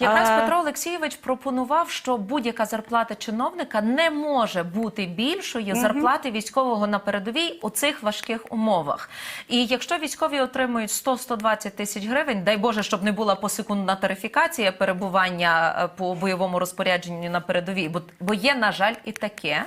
Якраз Петро Олексійович пропонував, що будь-яка зарплата чиновника не може бути більшою зарплати військового на передовій у цих важких умовах. І якщо військові отримують 100-120 тисяч гривень, дай Боже, щоб не була посекундна тарифікація перебування е, по бойовому розпорядженню на передовій, бо, бо є, на жаль, і таке.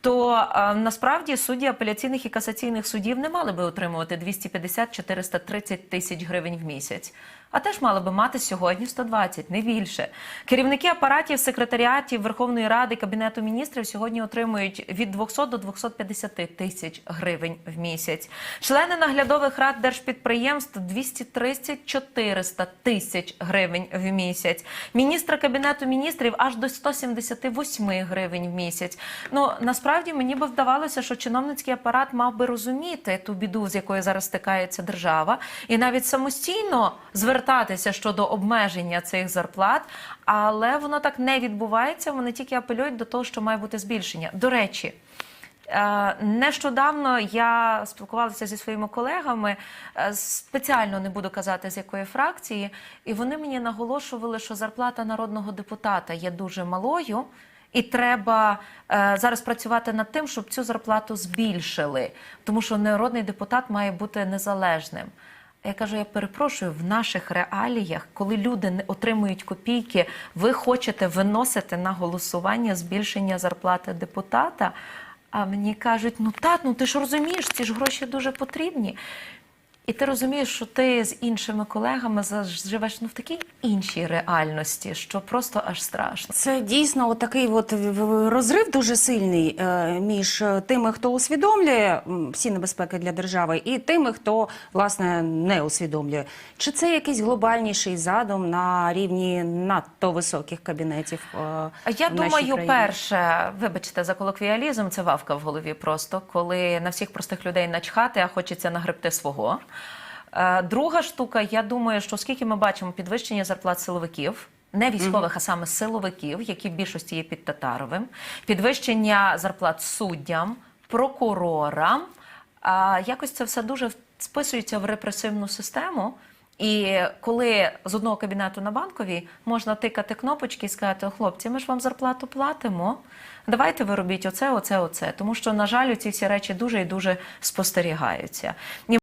То е, насправді судді апеляційних і касаційних судів не мали би отримувати 250-430 тисяч гривень в місяць. А теж мали би мати сьогодні 120, не більше. Керівники апаратів, секретаріатів Верховної Ради, Кабінету міністрів сьогодні отримують від 200 до 250 тисяч гривень в місяць. Члени наглядових рад держпідприємств 230-400 тисяч гривень в місяць. Міністра Кабінету міністрів аж до 178 гривень в місяць. Ну насправді мені би вдавалося, що чиновницький апарат мав би розуміти ту біду, з якою зараз стикається держава, і навіть самостійно звертатися щодо обмеження цих зарплат. Але воно так не відбувається. Вони тільки апелюють до того, що має бути збільшення. До речі. Е, Нещодавно я спілкувалася зі своїми колегами, е, спеціально не буду казати з якої фракції, і вони мені наголошували, що зарплата народного депутата є дуже малою, і треба е, зараз працювати над тим, щоб цю зарплату збільшили, тому що народний депутат має бути незалежним. Я кажу, я перепрошую, в наших реаліях, коли люди не отримують копійки, ви хочете виносити на голосування збільшення зарплати депутата. А мені кажуть, ну так, ну ти ж розумієш, ці ж гроші дуже потрібні. І ти розумієш, що ти з іншими колегами живеш ну, в такій іншій реальності, що просто аж страшно. Це дійсно такий от розрив дуже сильний е, між е, тими, хто усвідомлює всі небезпеки для держави, і тими, хто власне не усвідомлює. Чи це якийсь глобальніший задум на рівні надто високих кабінетів? е, А Я в думаю, країні? перше, вибачте за колоквіалізм, це вавка в голові просто, коли на всіх простих людей начхати, а хочеться нагребти свого. Е, Друга штука, я думаю, що оскільки ми бачимо підвищення зарплат силовиків. Не військових, а саме силовиків, які в більшості є під Татаровим, підвищення зарплат суддям, прокурорам. А якось це все дуже списується в репресивну систему. І коли з одного кабінету на банковій можна тикати кнопочки і сказати, хлопці, ми ж вам зарплату платимо. Давайте ви робіть оце, оце, оце. Тому що, на жаль, ці всі речі дуже і дуже спостерігаються.